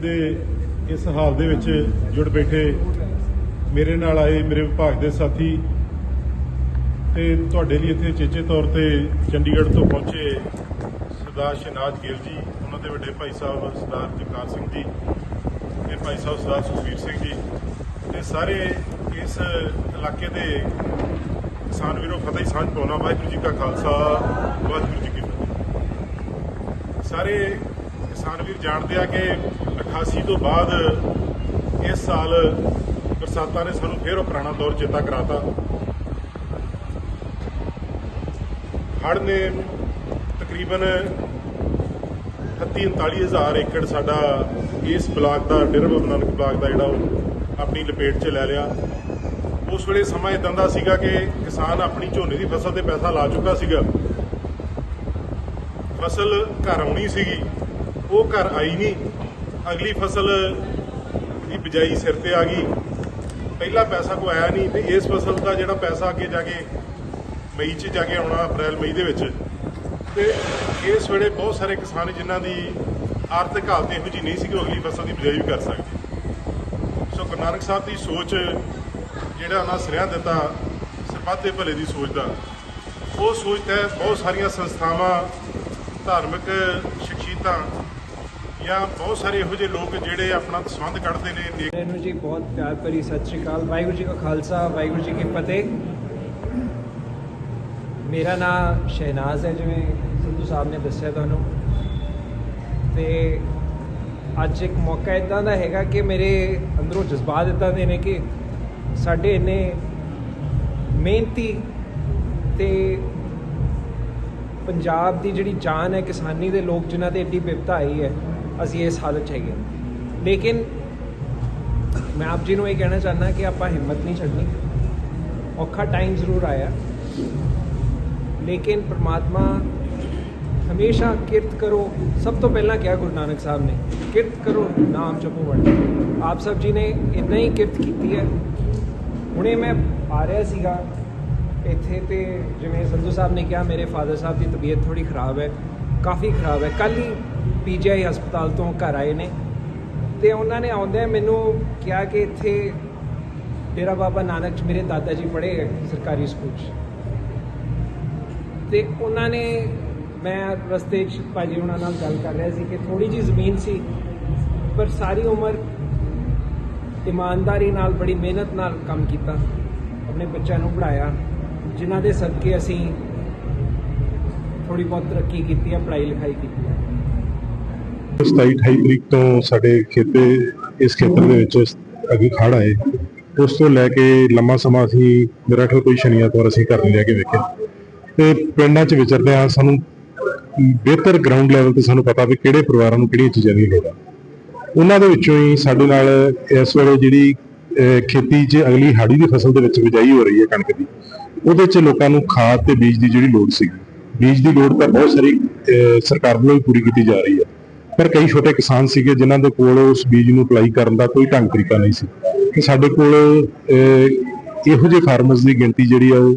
ਦੇ ਇਸ ਹਾਲ ਦੇ ਵਿੱਚ ਜੁੜ ਬੈਠੇ ਮੇਰੇ ਨਾਲ ਆਏ ਮੇਰੇ ਵਿਭਾਗ ਦੇ ਸਾਥੀ ਤੇ ਤੁਹਾਡੇ ਲਈ ਇੱਥੇ ਚੇਚੇ ਤੌਰ ਤੇ ਚੰਡੀਗੜ੍ਹ ਤੋਂ ਪਹੁੰਚੇ ਸਰਦਾਰ ਸ਼ਨਾਜ ਗਿੱਲ ਜੀ, ਉਹਨਾਂ ਦੇ ਵੱਡੇ ਭਾਈ ਸਾਹਿਬ ਸਰਦਾਰ ਜਗਤਾਰ ਸਿੰਘ ਜੀ ਤੇ ਭਾਈ ਸਾਹਿਬ ਸਰਦਾਰ ਸੁਖਵੀਰ ਸਿੰਘ ਜੀ ਤੇ ਸਾਰੇ ਇਸ ਇਲਾਕੇ ਦੇ ਕਿਸਾਨ ਵੀਰੋ, ਫਤਿਹ ਸਾਂਝ ਪਾਉਣਾ। ਵਾਹਿਗੁਰੂ ਜੀ ਕਾ ਖਾਲਸਾ, ਵਾਹਿਗੁਰੂ ਜੀ ਕੀ ਫਤਿਹ। ਸਾਰੇ ਕਿਸਾਨ ਵੀਰ ਜਾਣਦੇ ਆ ਕਿ 88 ਤੋਂ ਬਾਅਦ ਇਸ ਸਾਲ ਬਰਸਾਤਾਂ ਨੇ ਸਾਨੂੰ ਫੇਰ ਉਹ ਪੁਰਾਣਾ ਦੌਰ ਚੇਤਾ ਕਰਾਤਾ। ਹੜ੍ਹ ਨੇ ਤਕਰੀਬਨ 38 39000 ਏਕੜ ਸਾਡਾ ਇਸ ਬਲਾਕ ਦਾ, ਡੇਰਾ ਬਾਬਾ ਨਾਨਕ ਬਲਾਕ ਦਾ ਜਿਹੜਾ ਉਹ ਆਪਣੀ ਲਪੇਟ 'ਚ ਲੈ ਲਿਆ। ਉਸ ਵੇਲੇ ਸਮਾਂ ਇਦਾਂ ਦਾ ਸੀਗਾ ਕਿ ਕਿਸਾਨ ਆਪਣੀ ਝੋਨੇ ਦੀ ਫਸਲ ਤੇ ਪੈਸਾ ਲਾ ਚੁੱਕਾ ਸੀਗਾ। ਫਸਲ ਘਰ ਆਉਣੀ ਸੀਗੀ, ਉਹ ਘਰ ਆਈ ਨਹੀਂ। ਅਗਲੀ ਫਸਲ ਦੀ ਬਿਜਾਈ ਸਿਰ ਤੇ ਆ ਗਈ। ਪਹਿਲਾ ਪੈਸਾ ਕੋ ਆਇਆ ਨਹੀਂ ਤੇ ਇਸ ਫਸਲ ਦਾ ਜਿਹੜਾ ਪੈਸਾ ਅੱਗੇ ਜਾ ਕੇ ਮਈ 'ਚ ਜਾ ਕੇ ਆਉਣਾ ਅਪ੍ਰੈਲ, ਮਈ ਦੇ ਵਿੱਚ। ਤੇ ਇਸ ਵੇਲੇ ਬਹੁਤ ਸਾਰੇ ਕਿਸਾਨ ਜਿਨ੍ਹਾਂ ਦੀ ਆਰਥਿਕ ਹਾਲਤ ਇਹੋ ਜਿਹੀ ਨਹੀਂ ਸੀ ਕਿ ਉਹ ਅਗਲੀ ਫਸਲ ਦੀ ਬਿਜਾਈ ਵੀ ਕਰ ਸਕਦੇ। ਸੋ ਗੁਰੂ ਨਾਨਕ ਸਾਹਿਬ ਦੀ ਸੋਚ ਜਿਹੜਾ ਉਹਨਾਂ ਸਿਰਿਆਂ ਦਿੱਤਾ ਸਰਬੱਤ ਭਲੇ ਦੀ ਸੋਚ ਦਾ, ਉਹ ਸੋਚ ਤਹਿਤ ਬਹੁਤ ਸਾਰੀਆਂ ਸੰਸਥਾਵਾਂ, ਧਾਰਮਿਕ ਸ਼ਖਸੀਅਤਾਂ ਜਾਂ ਬਹੁਤ ਸਾਰੇ ਇਹੋ ਜਿਹੇ ਲੋਕ ਜਿਹੜੇ ਆਪਣਾ ਸੰਬੰਧ ਕੱਢਦੇ ਨੇ ਮੈਨੂੰ ਜੀ ਬਹੁਤ ਪਿਆਰ ਭਰੀ ਸਤਿ ਸ਼੍ਰੀ ਅਕਾਲ। ਵਾਹਿਗੁਰੂ ਜੀ ਕਾ ਖਾਲਸਾ, ਵਾਹਿਗੁਰੂ ਜੀ ਕੀ ਫਤਿਹ। ਮੇਰਾ ਨਾਮ ਸ਼ਹਿਨਾਜ਼ ਹੈ, ਜਿਵੇਂ ਸੰਧੂ ਸਾਹਿਬ ਨੇ ਦੱਸਿਆ ਤੁਹਾਨੂੰ। ਤੇ ਅੱਜ ਇੱਕ ਮੌਕਾ ਇਦਾਂ ਦਾ ਹੈਗਾ ਕਿ ਮੇਰੇ ਅੰਦਰੋਂ ਜਜ਼ਬਾਤ ਇਦਾਂ ਦੇ ਨੇ ਕਿ ਸਾਡੇ ਇੰਨੇ ਮਿਹਨਤੀ ਤੇ ਪੰਜਾਬ ਦੀ ਜਿਹੜੀ ਜਾਨ ਹੈ ਕਿਸਾਨੀ ਦੇ ਲੋਕ ਜਿਨ੍ਹਾਂ ਤੇ ਏਡੀ ਵਿਪਤਾ ਆਈ ਹੈ ਅਸੀਂ ਇਸ ਹਾਲਤ 'ਚ ਹੈਗੇ ਹਾਂ। ਲੇਕਿਨ ਮੈਂ ਆਪ ਜੀ ਨੂੰ ਇਹ ਕਹਿਣਾ ਚਾਹੁੰਦਾ ਕਿ ਆਪਾਂ ਹਿੰਮਤ ਨਹੀਂ ਛੱਡਣੀ। ਔਖਾ ਟਾਈਮ ਜ਼ਰੂਰ ਆਇਆ। ਲੇਕਿਨ ਪ੍ਰਮਾਤਮਾ ਹਮੇਸ਼ਾ ਕਿਰਤ ਕਰੋ। ਸਭ ਤੋਂ ਪਹਿਲਾਂ ਕਿਹਾ ਗੁਰੂ ਨਾਨਕ ਸਾਹਿਬ ਨੇ, ਕਿਰਤ ਕਰੋ, ਨਾਮ ਜਪੋ ਵੰਡ। ਆਪ ਸਭ ਜੀ ਨੇ ਇੰਨਾ ਹੀ ਕਿਰਤ ਕੀਤੀ ਹੈ। ਹੁਣੇ ਮੈਂ ਆ ਰਿਹਾ ਸੀਗਾ, ਇੱਥੇ ਤੇ ਜਿਵੇਂ ਸੰਧੂ ਸਾਹਿਬ ਨੇ ਕਿਹਾ, ਮੇਰੇ ਫਾਦਰ ਸਾਹਿਬ ਦੀ ਤਬੀਅਤ ਥੋੜੀ ਖਰਾਬ ਹੈ, ਕਾਫੀ ਖਰਾਬ ਹੈ। ਕੱਲ ਹੀ ਪੀਜੀਆਈ ਹਸਪਤਾਲ ਤੋਂ ਘਰ ਆਏ ਨੇ ਤੇ ਉਹਨਾਂ ਨੇ ਆਉਂਦਿਆਂ ਮੈਨੂੰ ਕਿਹਾ ਕਿ ਇੱਥੇ ਡੇਰਾ ਬਾਬਾ ਨਾਨਕ ਚ ਮੇਰੇ ਦਾਦਾ ਜੀ ਪੜ੍ਹੇ ਹੈ ਸਰਕਾਰੀ ਸਕੂਲ 'ਚ। ਤੇ ਉਹਨਾਂ ਨੇ ਮੈਂ ਰਸਤੇ 'ਚ ਭਾਜੀ ਉਹਨਾਂ ਨਾਲ ਗੱਲ ਕਰ ਰਿਹਾ ਸੀ ਕਿ ਥੋੜੀ ਜੀ ਜ਼ਮੀਨ ਸੀ, ਪਰ ਸਾਰੀ ਉਮਰ ਇਮਾਨਦਾਰੀ ਨਾਲ, ਬੜੀ ਮਿਹਨਤ ਨਾਲ ਕੰਮ ਕੀਤਾ, ਆਪਣੇ ਬੱਚਿਆਂ ਨੂੰ ਪੜਾਇਆ ਜਿਨ੍ਹਾਂ ਦੇ ਸਦਕੇ ਅਸੀਂ ਥੋੜੀ ਬਹੁਤ ਤਰੱਕੀ ਕੀਤੀ ਹੈ ਪੜ੍ਹਾਈ ਲਿਖਾਈ ਕੀਤੀ ਹੈ 27 28 ਤਰੀਕ ਤੋਂ ਸਾਡੇ ਖੇਤੇ, ਇਸ ਖੇਤਰ ਦੇ ਵਿੱਚ ਅੱਗੇ ਖੜ ਆਏ। ਉਸ ਤੋਂ ਲੈ ਕੇ ਲੰਮਾ ਸਮਾਂ ਅਸੀਂ, ਮੇਰਾ ਕੋਈ ਸ਼ਨੀ ਐਤਵਾਰ ਅਸੀਂ ਘਰ ਨਹੀਂ ਜਾ ਕੇ ਵੇਖਿਆ। ਤੇ ਪਿੰਡਾਂ 'ਚ ਵਿਚਰਦੇ ਆ ਸਾਨੂੰ ਬਿਹਤਰ ਗਰਾਊਂਡ ਲੈਵਲ ਤੇ ਸਾਨੂੰ ਪਤਾ ਵੀ ਕਿਹੜੇ ਪਰਿਵਾਰਾਂ ਨੂੰ ਕਿਹੜੀਆਂ ਚੀਜ਼ਾਂ ਦੀ ਲੋੜ ਆ। ਉਹਨਾਂ ਦੇ ਵਿੱਚੋਂ ਹੀ ਸਾਡੇ ਨਾਲ ਇਸ ਵੇਲੇ ਜਿਹੜੀ ਖੇਤੀ 'ਚ ਅਗਲੀ ਹਾੜੀ ਦੀ ਫਸਲ ਦੇ ਵਿੱਚ ਬਿਜਾਈ ਹੋ ਰਹੀ ਹੈ ਕਣਕ ਦੀ, ਉਹਦੇ 'ਚ ਲੋਕਾਂ ਨੂੰ ਖਾਦ ਤੇ ਬੀਜ ਦੀ ਜਿਹੜੀ ਲੋੜ ਸੀ ਬੀਜ ਦੀ ਲੋੜ ਤਾਂ ਬਹੁਤ ਸਾਰੀ ਸਰਕਾਰ ਵੱਲੋਂ ਵੀ ਪੂਰੀ ਕੀਤੀ ਜਾ ਰਹੀ ਹੈ। ਪਰ ਕਈ ਛੋਟੇ ਕਿਸਾਨ ਸੀਗੇ ਜਿਨ੍ਹਾਂ ਦੇ ਕੋਲ ਉਸ ਬੀਜ ਨੂੰ ਅਪਲਾਈ ਕਰਨ ਦਾ ਕੋਈ ਢੰਗ ਤਰੀਕਾ ਨਹੀਂ ਸੀ। ਤੇ ਸਾਡੇ ਕੋਲ ਇਹੋ ਜਿਹੇ ਫਾਰਮਰਸ ਦੀ ਗਿਣਤੀ ਜਿਹੜੀ ਆ ਉਹ,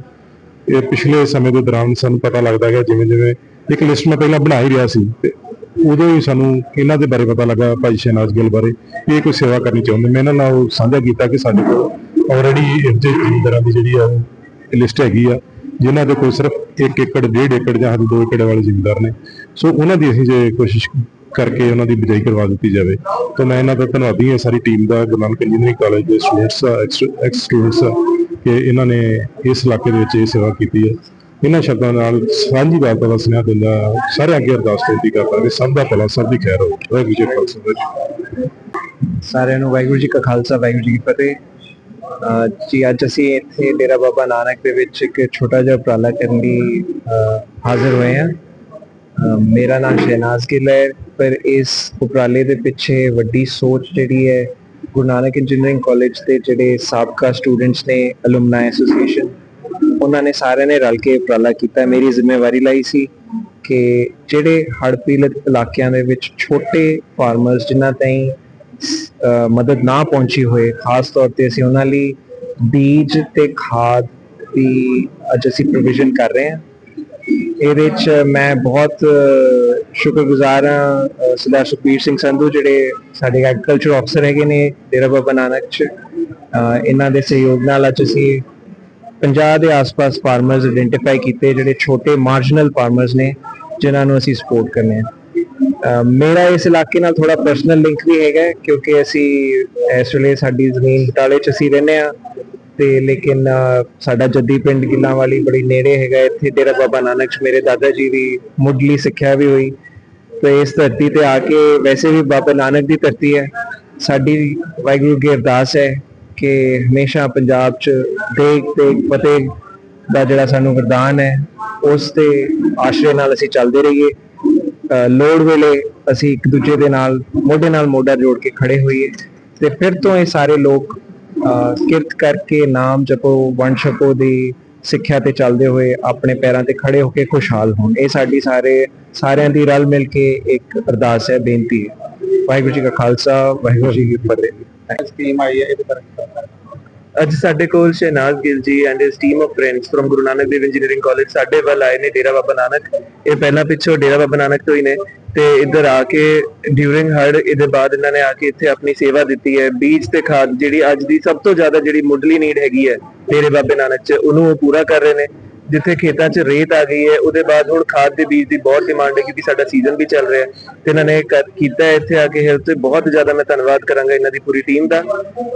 ਇਹ ਪਿਛਲੇ ਸਮੇਂ ਦੇ ਦੌਰਾਨ ਸਾਨੂੰ ਪਤਾ ਲੱਗਦਾ ਹੈ ਜਿਵੇਂ ਜਿਵੇਂ ਇੱਕ ਲਿਸਟ ਮੈਂ ਪਹਿਲਾਂ ਬਣਾ ਹੀ ਰਿਹਾ ਸੀ, ਤੇ ਉਦੋਂ ਹੀ ਸਾਨੂੰ ਇਹਨਾਂ ਦੇ ਬਾਰੇ ਪਤਾ ਲੱਗਾ ਭਾਈ ਸ਼ਹਿਨਾਜ਼ ਗਿੱਲ ਬਾਰੇ ਇਹ ਕੋਈ ਸੇਵਾ ਕਰਨੀ ਚਾਹੁੰਦੇ। ਮੈਂ ਇਹਨਾਂ ਨਾਲ ਸਾਂਝਾ ਕੀਤਾ ਕਿ ਸਾਡੇ ਕੋਲ ਆਲਰੇਡੀ ਇਹ ਜਿਹੇ ਜ਼ਿਮੀਂਦਾਰਾਂ ਦੀ ਜਿਹੜੀ ਆ ਲਿਸਟ ਹੈਗੀ ਆ, ਜਿਨ੍ਹਾਂ ਦੇ ਕੋਲ ਸਿਰਫ 1 ਏਕੜ 1.5 ਏਕੜ ਜਾਂ ਹੱਦ 2 ਏਕੜ ਵਾਲੇ ਜ਼ਿਮੀਂਦਾਰ ਨੇ। ਸੋ ਉਹਨਾਂ ਦੀ ਅਸੀਂ ਜੇ ਕੋਸ਼ਿਸ਼ ਕਰਕੇ ਉਹਨਾਂ ਦੀ ਬਿਜਾਈ ਕਰਵਾ ਦਿੱਤੀ ਜਾਵੇ। ਤਾਂ ਮੈਂ ਇਹਨਾਂ ਦਾ ਧੰਨਵਾਦੀ ਹਾਂ। ਸਾਰੀ ਟੀਮ ਦਾ, ਗੁਰੂ ਨਾਨਕ ਇੰਜੀਨੀਅਰਿੰਗ ਕਾਲਜ ਦੇ ਸਟੂਡੈਂਟਸ ਐਕਸ ਸਟੂਡੈਂਟਸ ਕਿ ਇਹਨਾਂ ਨੇ ਇਸ ਇਲਾਕੇ ਦੇ ਵਿੱਚ ਇਹ ਸੇਵਾ ਕੀਤੀ ਹੈ। ਇਹਨਾਂ ਸ਼ਬਦਾਂ ਨਾਲ ਸਾਂਝੀ ਵਾਰਤਾ ਦਾ ਸੁਨੇਹਾ ਦਿੰਦਾ ਸਾਰੇ ਅੱਗੇ ਅਰਦਾਸ ਬੇਨਤੀ ਕਰਦਾ ਕਿ ਸਭ ਦਾ ਭਲਾ, ਸਭ ਦੀ ਖੈਰ ਹੋ ਵਾਹਿਗੁਰੂ ਜੀ ਕਾ ਖਾਲਸਾ ਸਾਰਿਆਂ ਨੂੰ ਵਾਹਿਗੁਰੂ ਜੀ ਕਾ ਖਾਲਸਾ, ਵਾਹਿਗੁਰੂ ਜੀ ਕੀ ਫਤਿਹ। ਜੀ, ਅੱਜ ਅਸੀਂ ਇੱਥੇ ਡੇਰਾ ਬਾਬਾ ਨਾਨਕ ਦੇ ਵਿੱਚ ਇੱਕ ਛੋਟਾ ਜਿਹਾ ਉਪਰਾਲਾ ਕਰਨ ਲਈ ਹਾਜ਼ਰ ਹੋਏ ਹਾਂ। ਮੇਰਾ ਨਾਮ ਸ਼ਹਿਨਾਜ਼ ਗਿੱਲ ਹੈ। ਪਰ ਇਸ ਉਪਰਾਲੇ ਦੇ ਪਿੱਛੇ ਵੱਡੀ ਸੋਚ ਜਿਹੜੀ ਹੈ, ਗੁਰੂ ਨਾਨਕ ਇੰਜੀਨੀਅਰਿੰਗ ਕਾਲਜ ਦੇ ਜਿਹੜੇ ਸਾਬਕਾ ਸਟੂਡੈਂਟਸ ਨੇ ਅਲੂਮਨਾਈ ਐਸੋਸੀਏਸ਼ਨ ਉਹਨਾਂ ਨੇ ਸਾਰਿਆਂ ਨੇ ਰਲ ਕੇ ਉਪਰਾਲਾ ਕੀਤਾ। ਮੇਰੀ ਜ਼ਿੰਮੇਵਾਰੀ ਲਈ ਸੀ ਕਿ ਜਿਹੜੇ ਹੜ੍ਹ ਪੀੜਤ ਇਲਾਕਿਆਂ ਦੇ ਵਿੱਚ ਛੋਟੇ ਫਾਰਮਰਸ ਜਿਨ੍ਹਾਂ ਤਾਈਂ ਮਦਦ ਨਾ ਪਹੁੰਚੀ ਹੋਏ, ਖਾਸ ਤੌਰ ਤੇ ਅਸੀਂ ਉਹਨਾਂ ਲਈ ਬੀਜ ਤੇ ਖਾਦ ਦੀ ਅੱਜ ਅਸੀਂ ਪ੍ਰੋਵੀਜ਼ਨ ਕਰ ਰਹੇ ਹਾਂ। ਇਹਦੇ ਚ ਮੈਂ ਬਹੁਤ ਸ਼ੁਕਰਗੁਜ਼ਾਰ ਹਾਂ ਸਰਦਾਰ ਸੁਖਬੀਰ ਸਿੰਘ ਸੰਧੂ ਜਿਹੜੇ ਸਾਡੇ ਐਗਰੀਕਲਚਰ ਅਫਸਰ ਹੈਗੇ ਨੇ ਡੇਰਾ ਬਾਬਾ ਨਾਨਕ ਚ। ਇਹਨਾਂ ਦੇ ਸਹਿਯੋਗ ਨਾਲ ਅੱਜ ਅਸੀਂ 50 ਦੇ ਆਸ-ਪਾਸ ਫਾਰਮਰਸ ਆਇਡੈਂਟੀਫਾਈ ਕੀਤੇ ਜਿਹੜੇ ਛੋਟੇ ਮਾਰਜਨਲ ਫਾਰਮਰਸ ਨੇ, ਜਿਨ੍ਹਾਂ ਨੂੰ ਅਸੀਂ ਸਪੋਰਟ ਕਰਨੇ ਆ ਅਹ, ਮੇਰਾ ਇਸ ਇਲਾਕੇ ਨਾਲ ਥੋੜਾ ਪਰਸਨਲ ਲਿੰਕ ਵੀ ਹੈਗਾ ਕਿਉਂਕਿ ਅਸੀਂ ਇਸ ਵੇਲੇ ਸਾਡੀ ਜ਼ਮੀਨ ਬਟਾਲੇ ਚ ਅਸੀਂ ਰਹਿੰਦੇ ਆ ਤੇ ਲੇਕਿਨ ਸਾਡਾ ਜੱਦੀ ਪਿੰਡ ਗਿੱਲਾਂ ਵਾਲੀ ਬੜੀ ਨੇੜੇ ਹੈਗਾ ਇੱਥੇ ਡੇਰਾ ਬਾਬਾ ਨਾਨਕ ਚ ਮੇਰੇ ਦਾਦਾ ਜੀ ਦੀ ਮੁੱਢਲੀ ਸਿੱਖਿਆ ਵੀ ਹੋਈ। ਤੇ ਇਸ ਧਰਤੀ ਤੇ ਆ ਕੇ ਵੈਸੇ ਵੀ ਬਾਬਾ ਨਾਨਕ ਦੀ ਧਰਤੀ ਹੈ। ਸਾਡੀ ਵਾਹਿਗੁਰੂ ਦੀ ਅਰਦਾਸ ਹੈ ਕਿ ਹਮੇਸ਼ਾ ਪੰਜਾਬ ਚ ਦੇਖ ਦੇਖ ਫਤਿਹ ਦਾ ਜਿਹੜਾ ਸਾਨੂੰ ਵਰਦਾਨ ਹੈ, ਉਸ ਦੇ ਆਸ਼ਰੇ ਨਾਲ ਅਸੀਂ ਚੱਲਦੇ ਰਹੀਏ। ਲੋੜ ਵੇਲੇ ਅਸੀਂ ਇੱਕ ਦੂਜੇ ਦੇ ਨਾਲ, ਮੋਢੇ ਨਾਲ ਮੋਢਾ ਜੋੜ ਕੇ ਖੜੇ ਹੋਈਏ। ਤੇ ਫਿਰ ਤੋਂ ਇਹ ਸਾਰੇ ਲੋਕ ਕਿਰਤ ਕਰਕੇ ਨਾਮ ਜਪੋ, ਵੰਡ ਛਕੋ ਦੀ ਸਿੱਖਿਆ ਤੇ ਚੱਲਦੇ ਹੋਏ ਆਪਣੇ ਪੈਰਾਂ ਤੇ ਖੜੇ ਹੋ ਕੇ ਖੁਸ਼ਹਾਲ ਹੋਣ। ਇਹ ਸਾਡੀ ਸਾਰੇ, ਸਾਰਿਆਂ ਦੀ ਰਲ ਮਿਲ ਕੇ ਇੱਕ ਅਰਦਾਸ ਹੈ, ਬੇਨਤੀ ਹੈ। ਵਾਹਿਗੁਰੂ ਜੀ ਕਾ ਖਾਲਸਾ, ਵਾਹਿਗੁਰੂ ਜੀ ਕੀ ਫਤਿਹ। ਸਕੀਮ ਆਈ ਹੈ, ਇਹਦੇ ਬਾਰੇ। ਅੱਜ ਸਾਡੇ ਕੋਲ Shehnaaz Gill ji and his team of friends firm Guru Nanak Dev engineering college ਸਾਡੇ ਵੱਲ ਆਏ ਨੇ ਡੇਰਾ ਬਾਬਾ ਨਾਨਕ। ਇਹ ਪਹਿਲਾਂ ਪਿੱਛੋਂ ਡੇਰਾ ਬਾਬਾ ਨਾਨਕ ਤੋਂ ਹੀ ਨੇ ਤੇ ਇੱਧਰ ਆ ਕੇ ਡਿਊਰਿੰਗ ਹੜ ਇਹਦੇ ਬਾਅਦ ਇਹਨਾਂ ਨੇ ਆ ਕੇ ਇੱਥੇ ਆਪਣੀ ਸੇਵਾ ਦਿੱਤੀ ਹੈ। ਬੀਜ ਤੇ ਖਾਦ ਜਿਹੜੀ ਅੱਜ ਦੀ ਸਭ ਤੋਂ ਜ਼ਿਆਦਾ ਜਿਹੜੀ ਮੁੱਢਲੀ ਨੀਡ ਹੈਗੀ ਹੈ ਡੇਰੇ ਬਾਬੇ ਨਾਨਕ ਚ, ਉਹਨੂੰ ਉਹ ਪੂਰਾ ਕਰ ਰਹੇ ਨੇ। ਜਿੱਥੇ ਖੇਤਾਂ 'ਚ ਰੇਤ ਆ ਗਈ ਹੈ, ਉਹਦੇ ਬਾਅਦ ਹੁਣ ਖਾਦ ਦੇ ਬੀਜ ਦੀ ਬਹੁਤ ਡਿਮਾਂਡ ਹੈ ਕਿਉਂਕਿ ਸਾਡਾ ਸੀਜ਼ਨ ਵੀ ਚੱਲ ਰਿਹਾ ਹੈ। ਤੇ ਇਹਨਾਂ ਨੇ ਕੀਤਾ ਹੈ ਇੱਥੇ ਆ ਕੇ ਹੈਲਥ ਤੇ ਬਹੁਤ ਜ਼ਿਆਦਾ ਮੈਂ ਧੰਨਵਾਦ ਕਰਾਂਗਾ ਇਹਨਾਂ ਦੀ ਪੂਰੀ ਟੀਮ ਦਾ।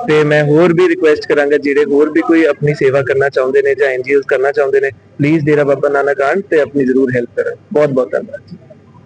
ਤੇ ਮੈਂ ਹੋਰ ਵੀ ਰਿਕੁਐਸਟ ਕਰਾਂਗਾ ਜਿਹੜੇ ਹੋਰ ਵੀ ਕੋਈ ਆਪਣੀ ਸੇਵਾ ਕਰਨਾ ਚਾਹੁੰਦੇ ਨੇ ਜਾਂ ਐਨਜੀਓਜ਼ ਕਰਨਾ ਚਾਹੁੰਦੇ ਨੇ ਪਲੀਜ਼ ਡੇਰਾ ਬਾਬਾ ਨਾਨਕ ਆਣ ਤੇ ਆਪਣੀ ਜ਼ਰੂਰ ਹੈਲਪ ਕਰਨ। ਬਹੁਤ ਬਹੁਤ ਧੰਨਵਾਦ